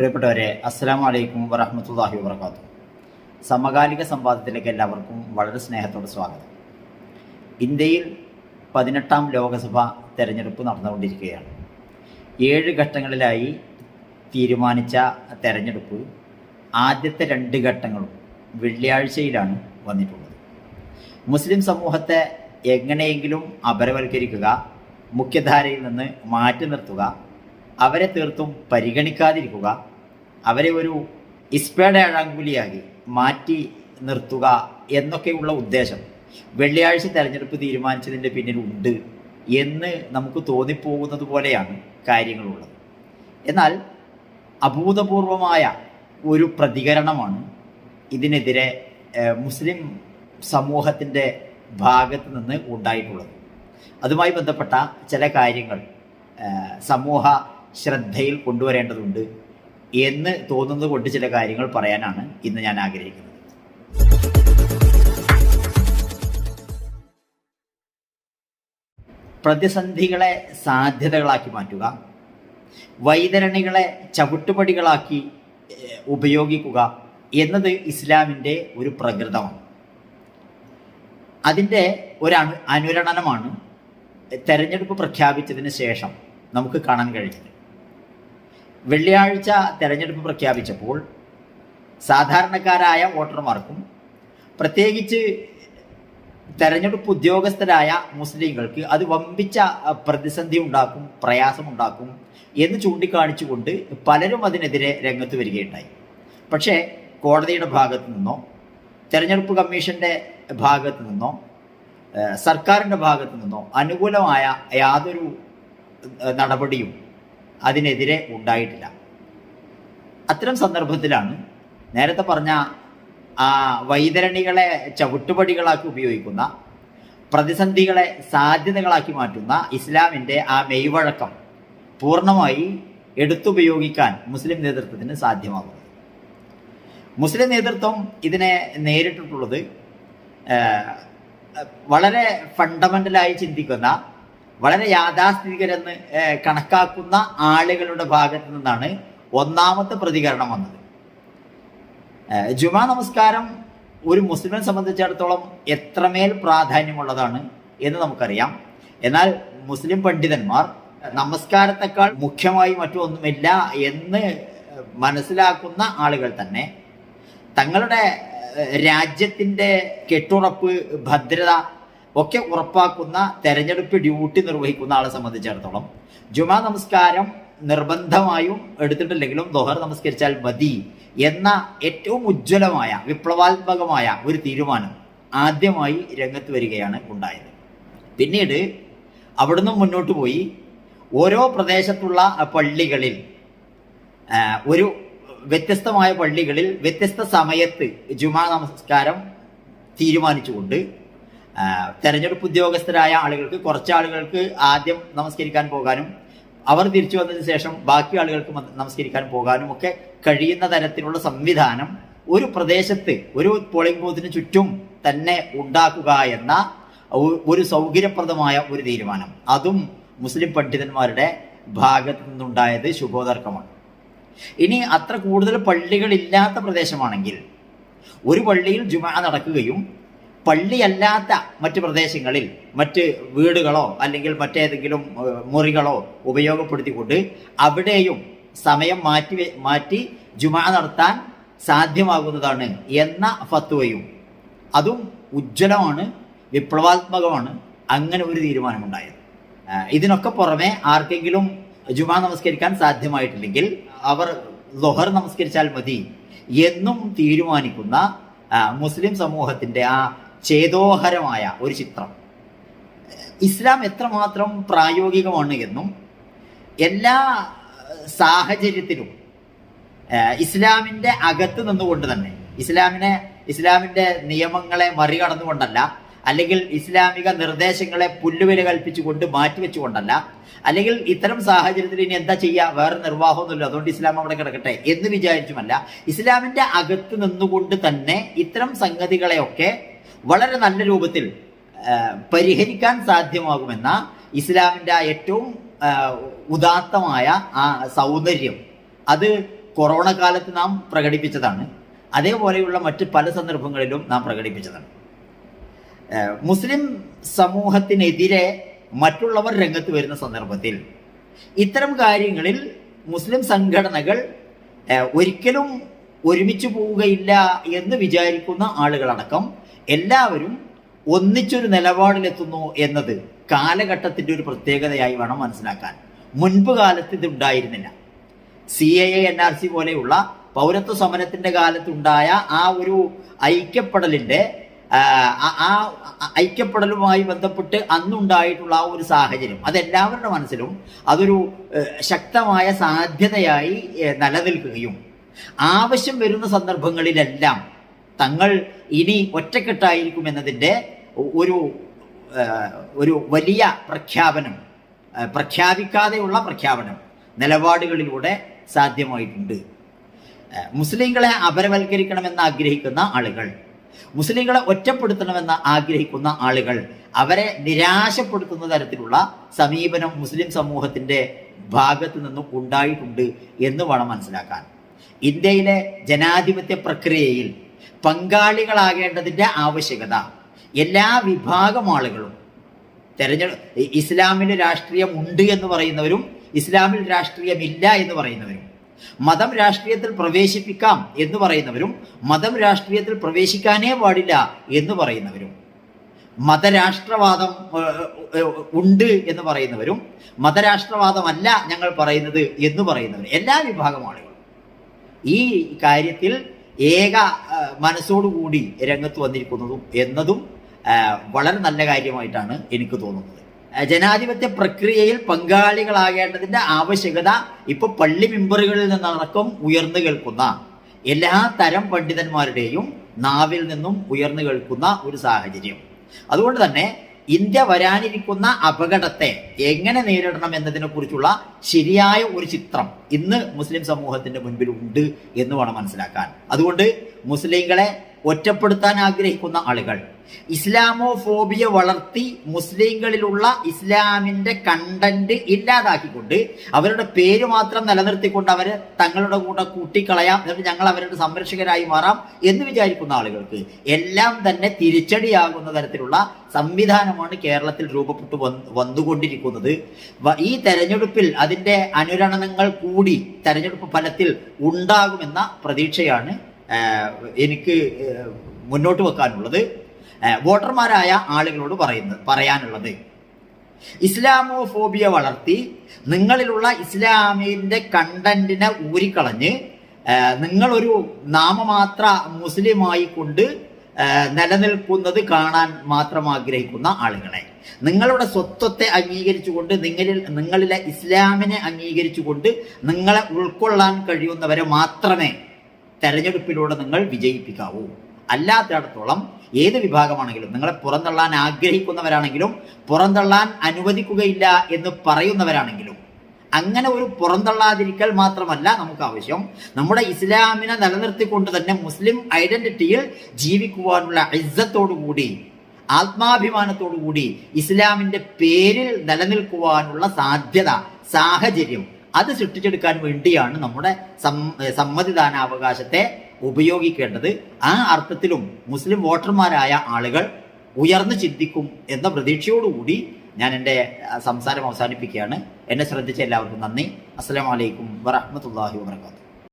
പ്രിയപ്പെട്ടവരെ അസ്സാം വലൈക്കും വറഹമത്തല്ലാഹി വാത്തു സമകാലിക സംവാദത്തിലേക്ക് എല്ലാവർക്കും വളരെ സ്നേഹത്തോടെ സ്വാഗതം. ഇന്ത്യയിൽ പതിനെട്ടാം ലോകസഭ തെരഞ്ഞെടുപ്പ് നടന്നുകൊണ്ടിരിക്കുകയാണ്. ഏഴ് ഘട്ടങ്ങളിലായി തീരുമാനിച്ച തെരഞ്ഞെടുപ്പ് ആദ്യത്തെ രണ്ട് ഘട്ടങ്ങളും വെള്ളിയാഴ്ചയിലാണ് വന്നിട്ടുള്ളത്. മുസ്ലിം സമൂഹത്തെ എങ്ങനെയെങ്കിലും അപരവൽക്കരിക്കുക മുഖ്യധാരയിൽ നിന്ന് മാറ്റി നിർത്തുക അവരെ തീർത്തും പരിഗണിക്കാതിരിക്കുക അവരെ ഒരു ഇസ്പേടെ അഴാങ്കുലിയാക്കി മാറ്റി നിർത്തുക എന്നൊക്കെയുള്ള ഉദ്ദേശം. വെള്ളിയാഴ്ച തെരഞ്ഞെടുപ്പ് തീരുമാനിച്ചതിന്റെ പിന്നിലുണ്ട് എന്ന് നമുക്ക് തോന്നിപ്പോകുന്നത് പോലെയാണ് കാര്യങ്ങളുള്ളത്. എന്നാൽ അഭൂതപൂർവമായ ഒരു പ്രതികരണമാണ് ഇതിനെതിരെ മുസ്ലിം സമൂഹത്തിന്റെ ഭാഗത്ത് നിന്ന് ഉണ്ടായിട്ടുള്ളത്. അതുമായി ബന്ധപ്പെട്ട ചില കാര്യങ്ങൾ സമൂഹ ശ്രദ്ധയിൽ കൊണ്ടുവരേണ്ടതുണ്ട്. എന്ന് തോന്നുന്നത് കൊണ്ട് ചില കാര്യങ്ങൾ പറയാനാണ് ഇന്ന് ഞാൻ ആഗ്രഹിക്കുന്നത്. പ്രതിസന്ധികളെ സാധ്യതകളാക്കി മാറ്റുക. വൈതരണികളെ ചവിട്ടുപടികളാക്കി ഉപയോഗിക്കുക എന്നത് ഇസ്ലാമിന്റെ ഒരു പ്രകൃതമാണ്. അതിന്റെ ഒരു അനുരണനമാണ് തെരഞ്ഞെടുപ്പ് പ്രഖ്യാപിച്ചതിന് ശേഷം നമുക്ക് കാണാൻ കഴിഞ്ഞത്. വെള്ളിയാഴ്ച തെരഞ്ഞെടുപ്പ് പ്രഖ്യാപിച്ചപ്പോൾ സാധാരണക്കാരായ വോട്ടർമാർക്കും പ്രത്യേകിച്ച് തെരഞ്ഞെടുപ്പ് ഉദ്യോഗസ്ഥരായ മുസ്ലിങ്ങൾക്ക് അത് വമ്പിച്ച പ്രതിസന്ധി ഉണ്ടാക്കും പ്രയാസമുണ്ടാക്കും എന്ന് ചൂണ്ടിക്കാണിച്ചുകൊണ്ട് പലരും അതിനെതിരെ രംഗത്ത് വരികയുണ്ടായി. പക്ഷേ കോടതിയുടെ ഭാഗത്തു നിന്നോ തെരഞ്ഞെടുപ്പ് കമ്മീഷന്റെ ഭാഗത്തു നിന്നോ സർക്കാരിന്റെ ഭാഗത്തു നിന്നോ അനുകൂലമായ യാതൊരു നടപടിയും അതിനെതിരെ ഉണ്ടായിട്ടില്ല. അത്തരം സന്ദർഭത്തിലാണ് നേരത്തെ പറഞ്ഞ ആ വൈതരണികളെ ചവിട്ടുപടികളാക്കി ഉപയോഗിക്കുന്ന പ്രതിസന്ധികളെ സാധ്യതകളാക്കി മാറ്റുന്ന ഇസ്ലാമിന്റെ ആ മെയ്വഴക്കം പൂർണമായി എടുത്തുപയോഗിക്കാൻ മുസ്ലിം നേതൃത്വത്തിന് സാധ്യമാകുന്നത്. മുസ്ലിം നേതൃത്വം ഇതിനെ നേരിട്ടിട്ടുള്ളത് വളരെ ഫണ്ടമെന്റലായി ചിന്തിക്കുന്ന വളരെ യാഥാസ്ഥിതികരെന്ന് കണക്കാക്കുന്ന ആളുകളുടെ ഭാഗത്ത് നിന്നാണ് ഒന്നാമത്തെ പ്രതികരണം വന്നത്. ജുമാ നമസ്കാരം ഒരു മുസ്ലിമിനെ സംബന്ധിച്ചിടത്തോളം എത്രമേൽ പ്രാധാന്യമുള്ളതാണ് എന്ന് നമുക്കറിയാം. എന്നാൽ മുസ്ലിം പണ്ഡിതന്മാർ നമസ്കാരത്തെക്കാൾ മുഖ്യമായി മറ്റൊന്നുമില്ല എന്ന് മനസ്സിലാക്കുന്ന ആളുകൾ തന്നെ തങ്ങളുടെ രാജ്യത്തിന്റെ കെട്ടുറപ്പ് ഭദ്രത ഒക്കെ ഉറപ്പാക്കുന്ന തെരഞ്ഞെടുപ്പ് ഡ്യൂട്ടി നിർവഹിക്കുന്ന ആളെ സംബന്ധിച്ചിടത്തോളം ജുമാ നമസ്കാരം നിർബന്ധമായും എടുത്തിട്ടില്ലെങ്കിലും ദോഹർ നമസ്കരിച്ചാൽ മതി എന്ന ഏറ്റവും ഉജ്ജ്വലമായ വിപ്ലവാത്മകമായ ഒരു തീരുമാനം ആദ്യമായി രംഗത്ത് വരികയാണ് ഉണ്ടായത്. പിന്നീട് അവിടുന്ന് മുന്നോട്ട് പോയി ഓരോ പ്രദേശത്തുള്ള പള്ളികളിൽ ഒരു വ്യത്യസ്തമായ പള്ളികളിൽ വ്യത്യസ്ത സമയത്ത് ജുമാ നമസ്കാരം തീരുമാനിച്ചുകൊണ്ട് തെരഞ്ഞെടുപ്പ് ഉദ്യോഗസ്ഥരായ ആളുകൾക്ക് കുറച്ച് ആളുകൾക്ക് ആദ്യം നമസ്കരിക്കാൻ പോകാനും അവർ തിരിച്ചു വന്നതിന് ശേഷം ബാക്കി ആളുകൾക്ക് നമസ്കരിക്കാൻ പോകാനും ഒക്കെ കഴിയുന്ന തരത്തിലുള്ള സംവിധാനം ഒരു പ്രദേശത്ത് ഒരു പോളിംഗ് ബൂത്തിന് ചുറ്റും തന്നെ ഉണ്ടാക്കുക എന്ന ഒരു സൗകര്യപ്രദമായ ഒരു തീരുമാനം. അതും മുസ്ലിം പണ്ഡിതന്മാരുടെ ഭാഗത്തു നിന്നുണ്ടായത് ശുഭോദർക്കമാണ്. ഇനി അത്ര കൂടുതൽ പള്ളികളില്ലാത്ത പ്രദേശമാണെങ്കിൽ ഒരു പള്ളിയിൽ ജുമാ നടക്കുകയും പള്ളിയല്ലാത്ത മറ്റ് പ്രദേശങ്ങളിൽ മറ്റ് വീടുകളോ അല്ലെങ്കിൽ മറ്റേതെങ്കിലും മുറികളോ ഉപയോഗപ്പെടുത്തിക്കൊണ്ട് അവിടെയും സമയം മാറ്റി മാറ്റി ജുമാ നടത്താൻ സാധ്യമാകുന്നതാണ് എന്ന ഫത്വയും. അതും ഉജ്ജ്വലമാണ് വിപ്ലവാത്മകമാണ്. അങ്ങനെ ഒരു തീരുമാനമുണ്ടായത്. ഇതിനൊക്കെ പുറമെ ആർക്കെങ്കിലും ജുമാ നമസ്കരിക്കാൻ സാധ്യമായിട്ടില്ലെങ്കിൽ അവർ ലൊഹർ നമസ്കരിച്ചാൽ മതി എന്നും തീരുമാനിക്കുന്ന മുസ്ലിം സമൂഹത്തിന്റെ ആ ചേതോഹരമായ ഒരു ചിത്രം. ഇസ്ലാം എത്രമാത്രം പ്രായോഗികമാണ് എന്നും എല്ലാ സാഹചര്യത്തിലും ഇസ്ലാമിന്റെ അകത്ത് നിന്നുകൊണ്ട് തന്നെ ഇസ്ലാമിനെ ഇസ്ലാമിന്റെ നിയമങ്ങളെ മറികടന്നുകൊണ്ടല്ല അല്ലെങ്കിൽ ഇസ്ലാമിക നിർദ്ദേശങ്ങളെ പുല്ലുവില കൽപ്പിച്ചുകൊണ്ട് മാറ്റിവെച്ചുകൊണ്ടല്ല അല്ലെങ്കിൽ ഇത്തരം സാഹചര്യത്തിൽ ഇനി എന്താ ചെയ്യുക വേറെ നിർവാഹമൊന്നുമില്ല അതുകൊണ്ട് ഇസ്ലാം അവിടെ കിടക്കട്ടെ എന്ന് വിചാരിച്ചുമല്ല. ഇസ്ലാമിന്റെ അകത്ത് നിന്നുകൊണ്ട് തന്നെ ഇത്തരം സംഗതികളെയൊക്കെ വളരെ നല്ല രൂപത്തിൽ പരിഹരിക്കാൻ സാധ്യമാകുമെന്ന ഇസ്ലാമിന്റെ ആ ഏറ്റവും ഉദാത്തമായ ആ സൗന്ദര്യം. അത് കൊറോണ കാലത്ത് നാം പ്രകടിപ്പിച്ചതാണ്. അതേപോലെയുള്ള മറ്റ് പല സന്ദർഭങ്ങളിലും നാം പ്രകടിപ്പിച്ചതാണ്. മുസ്ലിം സമൂഹത്തിനെതിരെ മറ്റുള്ളവർ രംഗത്ത് വരുന്ന സന്ദർഭത്തിൽ ഇത്തരം കാര്യങ്ങളിൽ മുസ്ലിം സംഘടനകൾ ഒരിക്കലും ഒരുമിച്ച് പോവുകയില്ല എന്ന് വിചാരിക്കുന്ന ആളുകളടക്കം എല്ലാവരും ഒന്നിച്ചൊരു നിലപാടിലെത്തുന്നു എന്നത് കാലഘട്ടത്തിന്റെ ഒരു പ്രത്യേകതയായി വേണം മനസ്സിലാക്കാൻ. മുൻപ് കാലത്ത് ഇത് ഉണ്ടായിരുന്നില്ല. C A N R C പോലെയുള്ള പൗരത്വ സമരത്തിന്റെ കാലത്തുണ്ടായ ആ ഒരു ഐക്യപ്പെടലിന്റെ ആ, ഐക്യപ്പെടലുമായി ബന്ധപ്പെട്ട് അന്നുണ്ടായിട്ടുള്ള ആ ഒരു സാഹചര്യം അതെല്ലാവരുടെ മനസ്സിലും അതൊരു ശക്തമായ സാധ്യതയായി നിലനിൽക്കുകയും ആവശ്യം വരുന്ന സന്ദർഭങ്ങളിലെല്ലാം തങ്ങൾ ഇനി ഒറ്റക്കെട്ടായിരിക്കും എന്നതിന്റെ ഒരു ഒരു വലിയ പ്രഖ്യാപനം പ്രഖ്യാപിക്കാതെയുള്ള പ്രഖ്യാപനം നിലപാടുകളിലൂടെ സാധ്യമായിട്ടുണ്ട്. മുസ്ലിങ്ങളെ അപരവൽക്കരിക്കണമെന്ന് ആഗ്രഹിക്കുന്ന ആളുകൾ മുസ്ലിങ്ങളെ ഒറ്റപ്പെടുത്തണമെന്ന് ആഗ്രഹിക്കുന്ന ആളുകൾ അവരെ നിരാശപ്പെടുത്തുന്ന തരത്തിലുള്ള സമീപനം മുസ്ലിം സമൂഹത്തിന്റെ ഭാഗത്ത് നിന്നും ഉണ്ടായിട്ടുണ്ട് എന്ന് വേണം മനസ്സിലാക്കാൻ. ഇന്ത്യയിലെ ജനാധിപത്യ പ്രക്രിയയിൽ പങ്കാളികളാകേണ്ടതിന്റെ ആവശ്യകത. എല്ലാ വിഭാഗം ആളുകളും തെരഞ്ഞെടുപ്പ് ഇസ്ലാമിന് രാഷ്ട്രീയം ഉണ്ട് എന്ന് പറയുന്നവരും ഇസ്ലാമിൽ രാഷ്ട്രീയമില്ല എന്ന് പറയുന്നവരും മതം രാഷ്ട്രീയത്തിൽ പ്രവേശിപ്പിക്കാം എന്ന് പറയുന്നവരും മതം രാഷ്ട്രീയത്തിൽ പ്രവേശിക്കാനേ പാടില്ല എന്ന് പറയുന്നവരും മതരാഷ്ട്രവാദം ഉണ്ട് എന്ന് പറയുന്നവരും മതരാഷ്ട്രവാദമല്ല ഞങ്ങൾ പറയുന്നത് എന്ന് പറയുന്നവരും എല്ലാ വിഭാഗം ആളുകളും. ഈ കാര്യത്തിൽ ഏക മനസ്സോടുകൂടി രംഗത്ത് വന്നിരിക്കുന്നതും എന്നതും വളരെ നല്ല കാര്യമായിട്ടാണ് എനിക്ക് തോന്നുന്നത്. ജനാധിപത്യ പ്രക്രിയയിൽ പങ്കാളികളാകേണ്ടതിന്റെ ആവശ്യകത ഇപ്പൊ പള്ളി മെമ്പറുകളിൽ നിന്നടക്കം ഉയർന്നു കേൾക്കുന്ന എല്ലാ തരം പണ്ഡിതന്മാരുടെയും നാവിൽ നിന്നും ഉയർന്നു കേൾക്കുന്ന ഒരു സാഹചര്യം. അതുകൊണ്ട് തന്നെ ഇന്ത്യ വരാനിരിക്കുന്ന അപകടത്തെ എങ്ങനെ നേരിടണം എന്നതിനെ കുറിച്ചുള്ള ശരിയായ ഒരു ചിത്രം ഇന്ന് മുസ്ലിം സമൂഹത്തിന്റെ മുൻപിൽ ഉണ്ട് എന്ന് വേണം മനസ്സിലാക്കാൻ. അതുകൊണ്ട് മുസ്ലിങ്ങളെ ഒറ്റപ്പെടുത്താൻ ആഗ്രഹിക്കുന്ന ആളുകൾ. ഇസ്ലാമോ ഫോബിയ വളർത്തി മുസ്ലിങ്ങളിലുള്ള ഇസ്ലാമിന്റെ കണ്ടന്റ് ഇല്ലാതാക്കിക്കൊണ്ട് അവരുടെ പേര് മാത്രം നിലനിർത്തിക്കൊണ്ട് അവർ തങ്ങളുടെ കൂടെ കൂട്ടിക്കളയാം. എന്നിട്ട് ഞങ്ങൾ അവരുടെ സംരക്ഷകരായി മാറാം എന്ന് വിചാരിക്കുന്ന ആളുകൾക്ക് എല്ലാം തന്നെ തിരിച്ചടിയാകുന്ന തരത്തിലുള്ള സംവിധാനമാണ് കേരളത്തിൽ രൂപപ്പെട്ടു വന്ന് വന്നുകൊണ്ടിരിക്കുന്നത്. ഈ തെരഞ്ഞെടുപ്പിൽ അതിന്റെ അനുരണനങ്ങൾ കൂടി തെരഞ്ഞെടുപ്പ് ഫലത്തിൽ ഉണ്ടാകുമെന്ന പ്രതീക്ഷയാണ് എനിക്ക് മുന്നോട്ട് വെക്കാനുള്ളത് വോട്ടർമാരായ ആളുകളോട് പറയുന്നത് പറയാനുള്ളത്. ഇസ്ലാമോഫോബിയ വളർത്തി നിങ്ങളിലുള്ള ഇസ്ലാമിന്റെ കണ്ടന്റിനെ ഊരിക്കളഞ്ഞ് നിങ്ങളൊരു നാമമാത്ര മുസ്ലിമായി കൊണ്ട് നിലനിൽക്കുന്നത് കാണാൻ മാത്രം ആഗ്രഹിക്കുന്ന ആളുകളെ. നിങ്ങളുടെ സ്വത്വത്തെ അംഗീകരിച്ചുകൊണ്ട് നിങ്ങളിൽ നിങ്ങളിലെ ഇസ്ലാമിനെ അംഗീകരിച്ചുകൊണ്ട് നിങ്ങളെ ഉൾക്കൊള്ളാൻ കഴിയുന്നവരെ മാത്രമേ തെരഞ്ഞെടുപ്പിലൂടെ നിങ്ങൾ വിജയിപ്പിക്കാവൂ. അല്ലാത്തിടത്തോളം ഏത് വിഭാഗമാണെങ്കിലും നിങ്ങളെ പുറന്തള്ളാൻ ആഗ്രഹിക്കുന്നവരാണെങ്കിലും പുറന്തള്ളാൻ അനുവദിക്കുകയില്ല എന്ന് പറയുന്നവരാണെങ്കിലും അങ്ങനെ ഒരു പുറന്തള്ളാതിരിക്കൽ മാത്രമല്ല നമുക്ക് ആവശ്യം. നമ്മുടെ ഇസ്ലാമിനെ നിലനിർത്തിക്കൊണ്ട് തന്നെ മുസ്ലിം ഐഡന്റിറ്റിയിൽ ജീവിക്കുവാനുള്ള ഇജ്ജത്തോടുകൂടി ആത്മാഭിമാനത്തോടുകൂടി ഇസ്ലാമിന്റെ പേരിൽ നിലനിൽക്കുവാനുള്ള സാധ്യത സാഹചര്യം അത് സൃഷ്ടിച്ചെടുക്കാൻ വേണ്ടിയാണ് നമ്മുടെ സമ്മതിദാനാവകാശത്തെ ഉപയോഗിക്കേണ്ടത്. ആ അർത്ഥത്തിലും മുസ്ലിം വോട്ടർമാരായ ആളുകൾ ഉയർന്നു ചിന്തിക്കും എന്ന പ്രതീക്ഷയോടുകൂടി ഞാൻ എന്റെ സംസാരം അവസാനിപ്പിക്കുകയാണ്. എന്നെ ശ്രദ്ധിച്ച എല്ലാവർക്കും നന്ദി. അസ്സലാമലൈക്കും വറഹമത്തല്ലാഹി വാബർക്കാത്തു